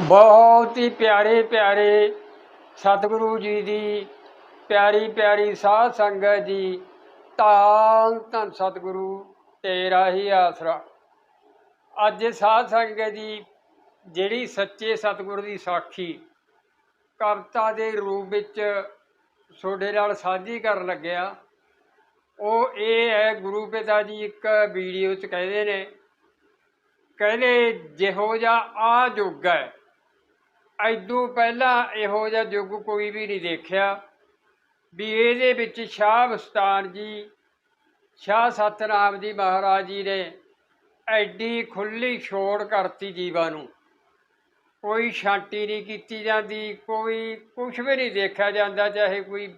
ਬਹੁਤ ਹੀ ਪਿਆਰੇ ਪਿਆਰੇ ਸਤਿਗੁਰੂ ਜੀ ਦੀ ਪਿਆਰੀ ਪਿਆਰੀ ਸਾਧ ਸੰਗਤ ਜੀ, ਧੰਨ ਧੰਨ ਸਤਿਗੁਰੂ ਤੇਰਾ ਹੀ ਆਸਰਾ। ਅੱਜ ਸਾਧ ਸੰਗਤ ਜੀ, ਜਿਹੜੀ ਸੱਚੇ ਸਤਿਗੁਰੂ ਦੀ ਸਾਖੀ, ਕਵਿਤਾ ਦੇ ਰੂਪ ਵਿੱਚ ਤੁਹਾਡੇ ਨਾਲ ਸਾਂਝੀ ਕਰਨ ਲੱਗਿਆ। ਉਹ ਇਹ ਹੈ, ਗੁਰੂ ਪਿਤਾ ਜੀ ਇੱਕ ਵੀਡੀਓ 'ਚ ਕਹਿੰਦੇ ਨੇ, ਕਹਿੰਦੇ, ਜਿਹੋ ਜਿਹਾ ਆ ਯੁੱਗ ਹੈ ਐਦੋਂ ਪਹਿਲਾਂ ਇਹੋ ਜਿਹਾ ਯੁੱਗ ਕੋਈ ਵੀ ਨਹੀਂ ਦੇਖਿਆ ਵੀ ਇਹਦੇ ਵਿੱਚ ਸ਼ਾਹ ਬਸਤਾਨ ਜੀ ਸ਼ਾਹ ਸਤਨਾਮ ਜੀ ਮਹਾਰਾਜ ਜੀ ਨੇ ਐਡੀ ਖੁੱਲੀ ਛੋੜ ਕਰਤੀ ਜੀਵਾਂ ਨੂੰ। ਕੋਈ ਛਾਂਟੀ ਨਹੀਂ ਕੀਤੀ ਜਾਂਦੀ ਕੋਈ ਕੁਝ ਵੀ ਨਹੀਂ ਦੇਖਿਆ ਜਾਂਦਾ ਚਾਹੇ ਕੋਈ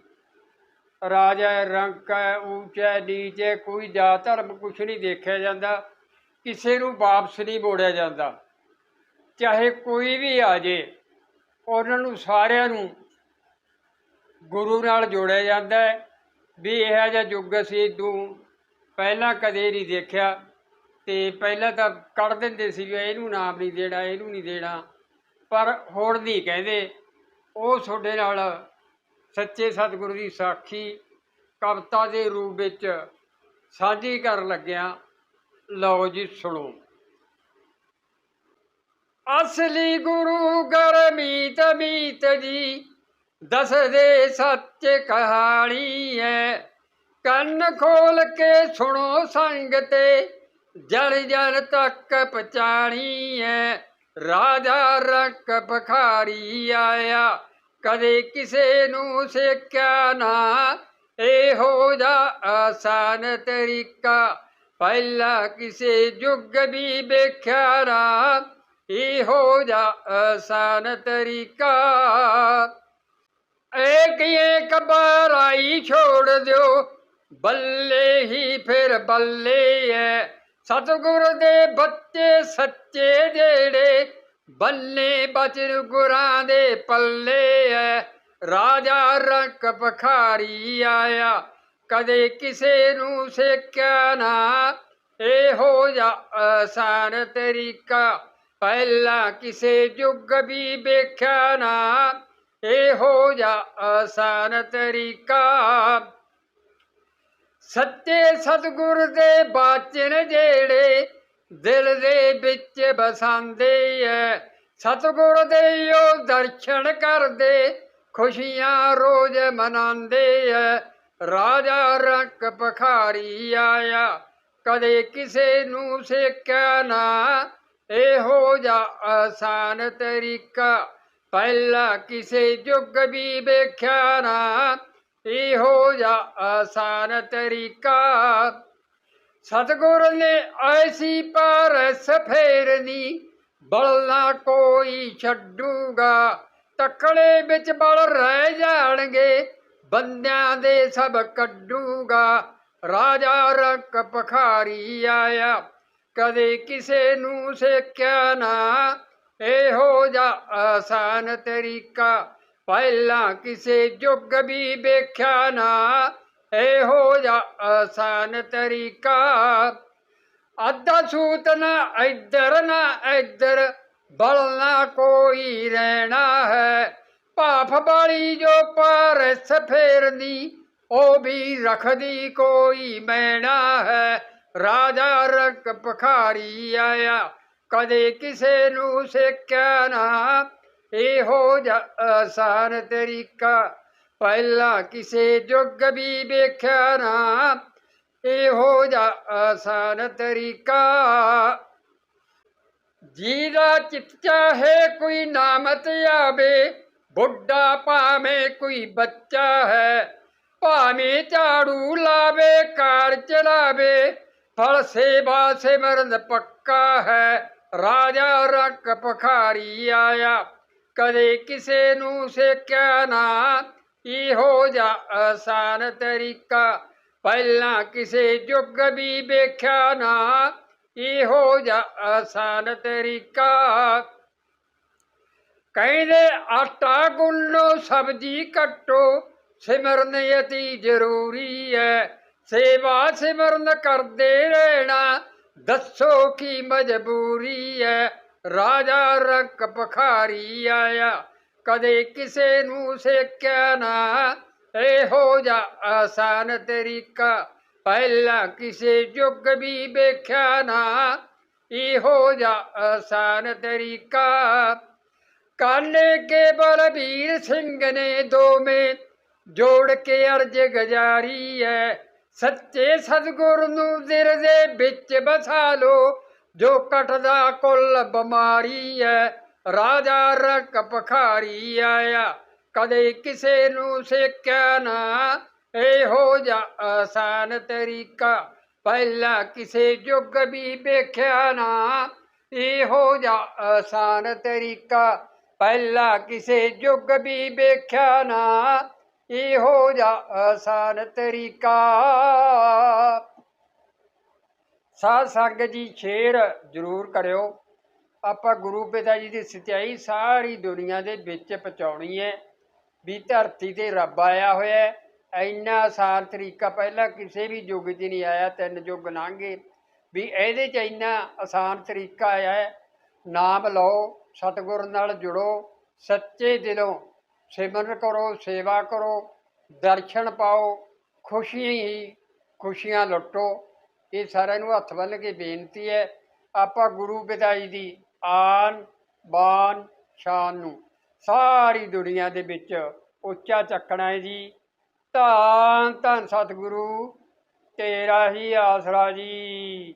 ਰਾਜਾ ਹੈ, ਰੰਕ ਹੈ ਉੱਚਾ ਹੈ, ਨੀਚ ਹੈ ਕੋਈ ਜਾਤ ਧਰਮ ਕੁਝ ਨਹੀਂ ਦੇਖਿਆ ਜਾਂਦਾ ਕਿਸੇ ਨੂੰ ਵਾਪਸ ਨਹੀਂ ਮੋੜਿਆ ਜਾਂਦਾ। ਚਾਹੇ ਕੋਈ ਵੀ ਆ ਜੇ ਉਹਨਾਂ ਨੂੰ ਸਾਰਿਆਂ ਨੂੰ ਗੁਰੂ ਨਾਲ ਜੋੜਿਆ ਜਾਂਦਾ ਹੈ। ਵੀ ਇਹੋ ਜਿਹਾ ਯੁੱਗ ਅਸੀਂ ਤੂੰ ਪਹਿਲਾਂ ਕਦੇ ਨਹੀਂ ਦੇਖਿਆ ਤੇ ਪਹਿਲਾਂ ਤਾਂ ਕੱਢ ਦਿੰਦੇ ਸੀ ਵੀ ਇਹਨੂੰ ਨਾਮ ਨਹੀਂ ਦੇਣਾ, ਇਹਨੂੰ ਨਹੀਂ ਦੇਣਾ। ਪਰ ਹੁਣ ਨਹੀਂ ਕਹਿੰਦੇ। ਉਹ ਤੁਹਾਡੇ ਨਾਲ ਸੱਚੇ ਸਤਿਗੁਰੂ ਦੀ ਸਾਖੀ ਕਵਿਤਾ ਦੇ ਰੂਪ ਵਿੱਚ ਸਾਂਝੀ ਕਰਨ ਲੱਗਿਆ। ਲਓ ਜੀ, ਸੁਣੋ। ਅਸਲੀ ਗੁਰੂ ਗਰਮੀਤ ਮੀਤ ਜੀ। ਦੱਸਦੇ ਸੱਚ ਕਹਾਣੀ ਹੈ ਕੰਨ ਖੋਲ ਕੇ ਸੁਣੋ ਸੰਗ ਤੇ। ਜਲ ਜਲ ਤੱਕ ਪਛਾਣੀ ਹੈ ਰਾਜਾ ਰੰਕ ਬਖਾਰੀ ਆਇਆ। ਕਦੇ ਕਿਸੇ ਨੂੰ ਸਿੱਖਿਆ ਨਾ। ਇਹੋ ਜਾ ਆਸਾਨ ਤਰੀਕਾ। ਪਹਿਲਾ ਕਿਸੇ ਯੁੱਗ ਵੀ ਵੇਖਿਆ ਨਾ। ਇਹੋ ਜਾ ਆਸਾਨ ਤਰੀਕਾ। ਇੱਕ ਇੱਕ ਬਰਾਈ ਛੋੜ ਦਿਓ, ਬੱਲੇ ਹੀ ਫਿਰ ਬੱਲੇ ਐ। ਸਤਿਗੁਰ ਦੇ ਬੱਚੇ ਸੱਚੇ ਜਿਹੜੇ, ਬੱਲੇ ਬਚਨ ਗੁਰਾਂ ਦੇ ਪੱਲੇ ਐ। ਰਾਜਾ ਰੰਕ ਭਖਾਰੀ ਆਇਆ, ਕਦੇ ਕਿਸੇ ਨੂੰ ਸਿੱਖਿਆ ਨਾ। ਇਹੋ ਜਾ ਆਸਾਨ ਤਰੀਕਾ। ਪਹਿਲਾ ਕਿਸੇ ਯੁੱਗ ਵੀ ਵੇਖਿਆ ਨਾ, ਇਹੋ ਜਾ ਆਸਾਨ ਤਰੀਕਾ। ਸੱਚੇ ਸਤਿਗੁਰ ਦੇ ਬਾਚਨ ਜਿਹੜੇ ਦਿਲ ਦੇ ਵਿੱਚ ਬਸਾਂਦੇ ਐ, ਸਤਿਗੁਰ ਦੇ ਉਹ ਦਰਸ਼ਨ ਕਰਦੇ, ਖੁਸ਼ੀਆਂ ਰੋਜ਼ ਮਨਾਉਂਦੇ ਐ। ਰਾਜਾ ਰੰਕ ਭਖਾਰੀ ਆਇਆ, ਕਦੇ ਕਿਸੇ ਨੂੰ ਸੇਕਿਆ ਨਾ। ਇਹੋ ਜਾ ਆਸਾਨ ਤਰੀਕਾ, ਪਹਿਲਾਂ ਕਿਸੇ ਯੁੱਗ ਵੀ ਵੇਖਿਆ ਨਾ। ਇਹੋ ਜਾ ਆਸਾਨ ਤਰੀਕਾ। ਸਤਿਗੁਰ ਨੇ ਐਸੀ ਪਾਰਸ ਫੇਰਨੀ ਬਲਨਾ ਕੋਈ ਛੱਡੂਗਾ। ਤਕੜੇ ਵਿੱਚ ਬਲ ਰਹਿ ਜਾਣਗੇ, ਬੰਦਿਆਂ ਦੇ ਸਭ ਕੱਢੂਗਾ। ਰਾਜਾ ਰੰਕ ਭਖਾਰੀ ਆਇਆ ਕਦੇ ਕਿਸੇ ਨੂੰ ਸੇਕਿਆ ਨਾ। ਇਹੋ ਜਾ ਆਸਾਨ ਤਰੀਕਾ ਪਹਿਲਾਂ ਕਿਸੇ ਯੁੱਗ ਵੀ ਵੇਖਿਆ ਨਾ। ਇਹੋ ਜਾ ਆਸਾਨ ਤਰੀਕਾ ਅੱਧਾ ਸੂਤ ਨਾ ਇੱਧਰ ਨਾ ਇੱਧਰ, ਬਲਣਾ ਕੋਈ ਰਹਿਣਾ ਹੈ। ਭਾਫ ਵਾਲੀ ਜੋ ਪਰਸ ਫੇਰਨੀ ਉਹ ਵੀ ਰਖਦੀ ਕੋਈ ਮੈਣਾ ਹੈ। ਰਾਜਾ ਰੰਕ ਭਖਾਰੀ ਆਇਆ, ਕਦੇ ਕਿਸੇ ਨੂੰ ਸਿੱਖਿਆ ਨਾ। ਇਹੋ ਜਾ ਆਸਾਨ ਤਰੀਕਾ, ਪਹਿਲਾਂ ਕਿਸੇ ਯੁੱਗ ਵੀ ਵੇਖਿਆ ਨਾ। ਇਹੋ ਜਾ ਆਸਾਨ ਤਰੀਕਾ। ਜੀਦਾ ਚਿੱਤ ਚਾਹੇ ਕੋਈ ਨਾਮਤ ਆਵੇ, ਬੁੱਢਾ ਭਾਵੇਂ ਕੋਈ ਬੱਚਾ ਹੈ, ਭਾਵੇਂ ਝਾੜੂ ਲਾਵੇ ਕਾਰ ਚਲਾਵੇ ਫਲ ਸੇਵਾ ਸਿਮਰਨ ਪੱਕਾ ਹੈ, ਰਾਜਾ ਰੰਕ ਭਖਾਰੀ ਆਇਆ। ਕਦੇ ਕਿਸੇ ਨੂੰ ਸੇਕਿਆ ਨਾ, ਇਹੋ ਜਾ ਆਸਾਨ ਤਰੀਕਾ। ਪਹਿਲਾਂ ਕਿਸੇ ਯੁੱਗ ਵੀ ਵੇਖਿਆ ਨਾ, ਇਹੋ ਜਾ ਆਸਾਨ ਤਰੀਕਾ। ਕਹਿੰਦੇ, ਆਟਾ ਗੁੰਨੋ, ਸਬਜੀ ਕੱਟੋ, ਸਿਮਰਨ ਅਤੀ ਜ਼ਰੂਰੀ ਹੈ। ਸੇਵਾ ਸਿਮਰਨ ਕਰਦੇ ਰਹਿਣਾ, ਦੱਸੋ ਕੀ ਮਜਬੂਰੀ ਹੈ ਰਾਜਾ ਰੰਕ ਭਖਾਰੀ ਆਇਆ, ਕਦੇ ਕਿਸੇ ਨੂੰ ਸੇਕਿਆ ਨਾ। ਇਹੋ ਜਾ ਆਸਾਨ ਤਰੀਕਾ, ਪਹਿਲਾਂ ਕਿਸੇ ਯੁੱਗ ਵੀ ਵੇਖਿਆ ਨਾ। ਇਹੋ ਜਾ ਆਸਾਨ ਤਰੀਕਾ। ਕਾਲੇ ਕੇ ਬਲਬੀਰ ਸਿੰਘ ਨੇ ਦੋਵੇਂ ਜੋੜ ਕੇ ਅਰਜ ਗਜਾਰੀ ਐ। ਸੱਚੇ ਸਤਿਗੁਰ ਨੂੰ ਦਿਲ ਦੇ ਵਿੱਚ ਬਸਾ ਲੋ ਜੋ ਕਟਦਾ ਕੁੱਲ ਬਿਮਾਰੀ ਐ, ਰਾਜਾ ਰਕ ਭਖਾਰੀ ਆਇਆ। ਕਦੇ ਕਿਸੇ ਨੂੰ ਸੇਕਿਆ ਨਾ, ਇਹੋ ਜਾ ਆਸਾਨ ਤਰੀਕਾ। ਪਹਿਲਾ ਕਿਸੇ ਯੁੱਗ ਵੀ ਵੇਖਿਆ ਨਾ, ਇਹੋ ਜਾ ਆਸਾਨ ਤਰੀਕਾ। ਪਹਿਲਾ ਕਿਸੇ ਯੁੱਗ ਵੀ ਵੇਖਿਆ ਨਾ ਇਹੋ ਜਾ ਆਸਾਨ ਤਰੀਕਾ। ਸਾਧ ਸੰਗਤ ਜੀ ਸ਼ੇਰ ਜ਼ਰੂਰ ਕਰਿਓ। ਆਪਾਂ ਗੁਰੂ ਪਿਤਾ ਜੀ ਦੀ ਸਚਾਈ ਸਾਰੀ ਦੁਨੀਆ ਦੇ ਵਿੱਚ ਪਹੁੰਚਾਉਣੀ ਹੈ ਵੀ ਧਰਤੀ ਤੇ ਰੱਬ ਆਇਆ ਹੋਇਆ ਹੈ। ਇੰਨਾ ਆਸਾਨ ਤਰੀਕਾ ਪਹਿਲਾਂ ਕਿਸੇ ਵੀ ਯੁੱਗ 'ਚ ਨਹੀਂ ਆਇਆ, ਤਿੰਨ ਯੁੱਗ ਲੰਘੇ। ਵੀ ਇਹਦੇ 'ਚ ਇੰਨਾ ਆਸਾਨ ਤਰੀਕਾ ਆਇਆ ਹੈ। ਨਾਮ ਲਓ, ਸਤਿਗੁਰ ਨਾਲ ਜੁੜੋ, ਸੱਚੇ ਦਿਲੋਂ ਸਿਮਰਨ ਕਰੋ, ਸੇਵਾ ਕਰੋ, ਦਰਸ਼ਨ ਪਾਓ ਖੁਸ਼ੀਆਂ ਹੀ ਖੁਸ਼ੀਆਂ ਲੁੱਟੋ। ਇਹ ਸਾਰਿਆਂ ਨੂੰ ਹੱਥ ਬੰਨ੍ਹ ਕੇ ਬੇਨਤੀ ਹੈ, ਆਪਾਂ ਗੁਰੂ ਵਿਦਾਈ ਦੀ ਆਨ, ਬਾਨ, ਸ਼ਾਨ ਨੂੰ ਸਾਰੀ ਦੁਨੀਆ ਦੇ ਵਿੱਚ ਉੱਚਾ ਚੱਕਣਾ ਹੈ ਜੀ। ਧੰਨ ਧੰਨ ਸਤਿਗੁਰੂ, ਤੇਰਾ ਹੀ ਆਸਰਾ ਜੀ।